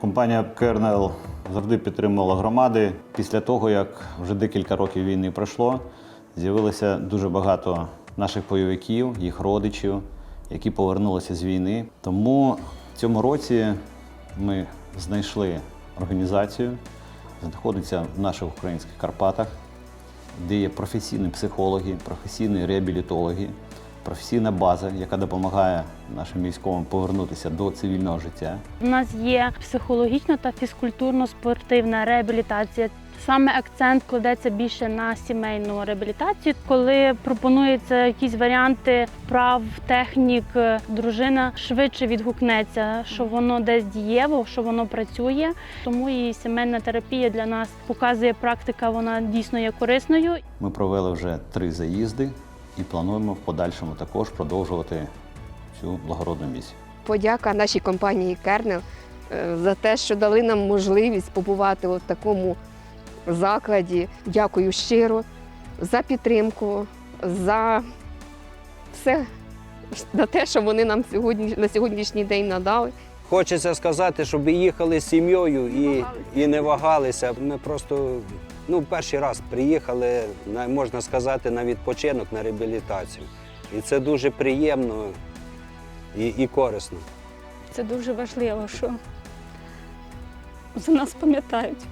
Компанія Кернел завжди підтримувала громади. Після того, як вже декілька років війни пройшло, з'явилося дуже багато наших бойовиків, їх родичів, які повернулися з війни. Тому в цьому році ми знайшли організацію, знаходиться в наших українських Карпатах, де є професійні психологи, професійні реабілітологи, професійна база, яка допомагає нашим військовим повернутися до цивільного життя. У нас є психологічна та фізкультурно-спортивна реабілітація. Саме акцент кладеться більше на сімейну реабілітацію. Коли пропонуються якісь варіанти вправ, технік, дружина швидше відгукнеться, що воно десь дієво, що воно працює. Тому і сімейна терапія для нас показує практика, вона дійсно є корисною. Ми провели вже три заїзди і плануємо в подальшому також продовжувати цю благородну місію. Подяка нашій компанії Кернел за те, що дали нам можливість побувати в такому закладі. Дякую щиро за підтримку, за все за те, що вони нам сьогодні на сьогоднішній день надали. Хочеться сказати, щоб їхали з сім'єю і, і не вагалися. Ми просто ну, перший раз приїхали, можна сказати, на відпочинок, на реабілітацію. І це дуже приємно і, і корисно. Це дуже важливо, що за нас пам'ятають.